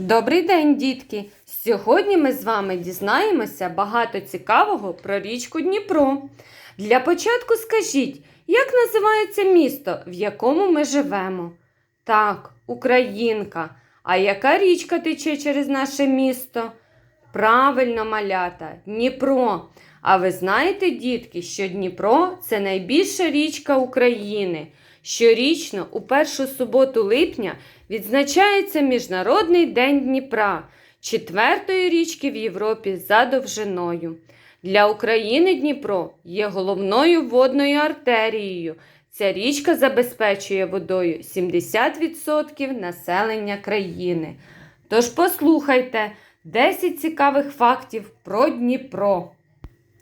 Добрий день, дітки! Сьогодні ми з вами дізнаємося багато цікавого про річку Дніпро. Для початку скажіть, як називається місто, в якому ми живемо? Так, Українка. А яка річка тече через наше місто? Правильно, малята, Дніпро. А ви знаєте, дітки, що Дніпро це найбільша річка України. Щорічно, у першу суботу липня, відзначається Міжнародний день Дніпра, четвертої річки в Європі за довжиною. Для України Дніпро є головною водною артерією. Ця річка забезпечує водою 70% населення країни. Тож послухайте 10 цікавих фактів про Дніпро.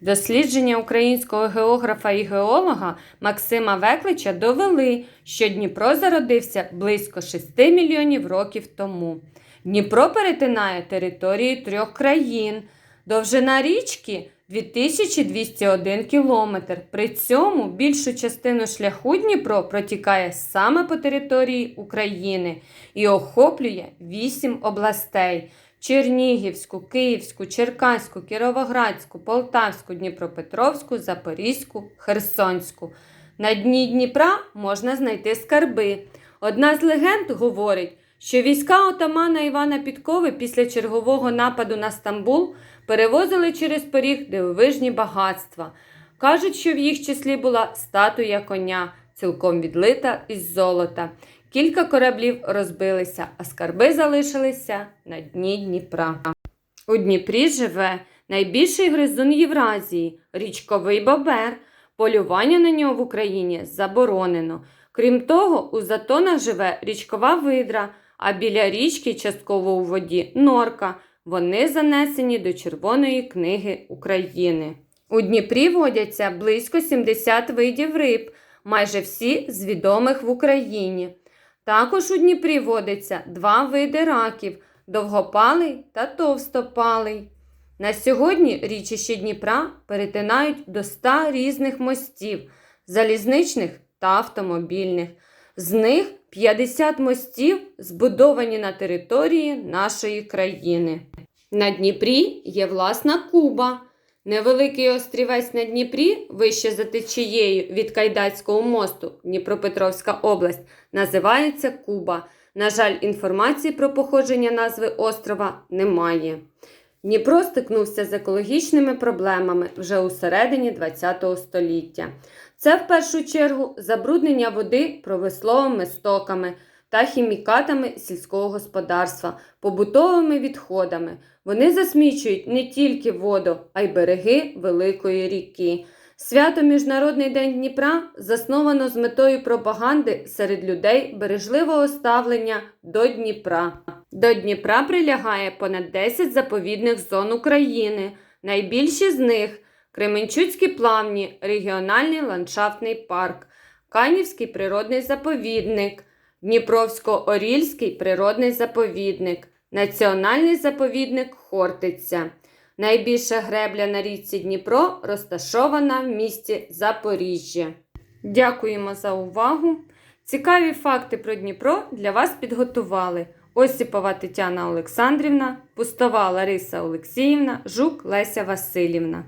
Дослідження українського географа і геолога Максима Веклича довели, що Дніпро зародився близько 6 мільйонів років тому. Дніпро перетинає території трьох країн. Довжина річки 2201 кілометр. При цьому більшу частину шляху Дніпро протікає саме по території України і охоплює 8 областей. Чернігівську, Київську, Черкаську, Кіровоградську, Полтавську, Дніпропетровську, Запорізьку, Херсонську. На дні Дніпра можна знайти скарби. Одна з легенд говорить, що війська отамана Івана Підкови після чергового нападу на Стамбул перевозили через поріг дивовижні багатства. Кажуть, що в їх числі була статуя коня, цілком відлита із золота. Кілька кораблів розбилися, а скарби залишилися на дні Дніпра. У Дніпрі живе найбільший гризун Євразії річковий бобер. Полювання на нього в Україні заборонено. Крім того, у затонах живе річкова видра, а біля річки, частково у воді, норка. Вони занесені до Червоної книги України. У Дніпрі водяться близько 70 видів риб, майже всі з відомих в Україні. Також у Дніпрі водиться два види раків довгопалий та товстопалий. На сьогодні річище Дніпра перетинають до 100 різних мостів, залізничних та автомобільних. З них 50 мостів збудовані на території нашої країни. На Дніпрі є власна Куба. Невеликий острівець на Дніпрі, вище за течією від Кайдацького мосту, Дніпропетровська область, називається Куба. На жаль, інформації про походження назви острова немає. Дніпро стикнувся з екологічними проблемами вже у середині ХХ століття. Це в першу чергу забруднення води промисловими стоками та хімікатами сільського господарства, побутовими відходами. Вони засмічують не тільки воду, а й береги Великої ріки. Свято Міжнародний день Дніпра засновано з метою пропаганди серед людей бережливого ставлення до Дніпра. До Дніпра прилягає понад 10 заповідних зон України. Найбільші з них Кременчуцькі плавні, регіональний ландшафтний парк, Канівський природний заповідник, Дніпровсько-Орільський природний заповідник, Національний заповідник Хортиця. Найбільша гребля на річці Дніпро розташована в місті Запоріжжя. Дякуємо за увагу! Цікаві факти про Дніпро для вас підготували Осіпова Тетяна Олександрівна, Пустова Лариса Олексіївна, Жук Леся Васильівна.